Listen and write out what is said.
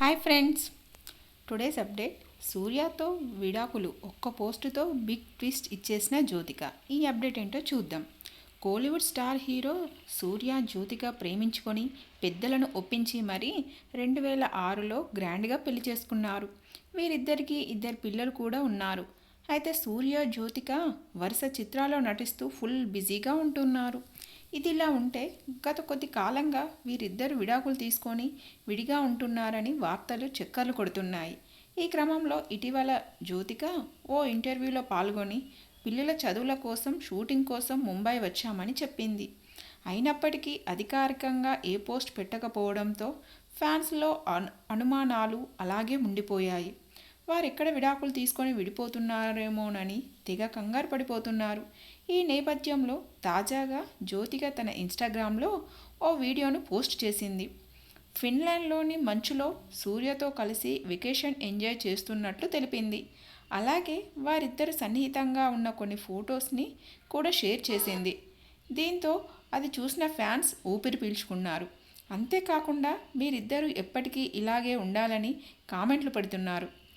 Hi friends. Today's update. సూర్యతో విడాకులు ఒక్క పోస్టుతో big twist ఇచ్చేసిన జ్యోతిక. ఈ అప్డేట్ ఏంటో చూద్దాం. Kollywood star hero Suriya Jyothika ప్రేమించుకొని పెద్దలను ఒప్పించి మరీ రెండు వేల ఆరులో గ్రాండ్గా పెళ్ళి చేసుకున్నారు. వీరిద్దరికీ ఇద్దరు పిల్లలు కూడా ఉన్నారు. అయితే సూర్య జ్యోతిక వరుస చిత్రాల్లో నటిస్తూ ఫుల్ బిజీగా ఉంటున్నారు. ఇదిలా ఉంటే గత కొద్ది కాలంగా వీరిద్దరు విడాకులు తీసుకొని విడిగా ఉంటున్నారని వార్తలు చక్కర్లు కొడుతున్నాయి. ఈ క్రమంలో ఇటీవల జ్యోతిక ఓ ఇంటర్వ్యూలో పాల్గొని పిల్లల చదువుల కోసం షూటింగ్ కోసం ముంబై వచ్చామని చెప్పింది. అయినప్పటికీ అధికారికంగా ఏ పోస్ట్ పెట్టకపోవడంతో ఫ్యాన్స్లో అనుమానాలు అలాగే ఉండిపోయాయి. వారు ఎక్కడ విడాకులు తీసుకొని విడిపోతున్నారేమోనని తెగ కంగారు పడిపోతున్నారు. ఈ నేపథ్యంలో తాజాగా జ్యోతిక తన ఇన్స్టాగ్రామ్లో ఓ వీడియోను పోస్ట్ చేసింది. ఫిన్లాండ్లోని మంచులో సూర్యతో కలిసి వెకేషన్ ఎంజాయ్ చేస్తున్నట్లు తెలిపింది. అలాగే వారిద్దరు సన్నిహితంగా ఉన్న కొన్ని ఫొటోస్ని కూడా షేర్ చేసింది. దీంతో అది చూసిన ఫ్యాన్స్ ఊపిరి పీల్చుకున్నారు. అంతేకాకుండా మీరిద్దరూ ఎప్పటికీ ఇలాగే ఉండాలని కామెంట్లు పెడుతున్నారు.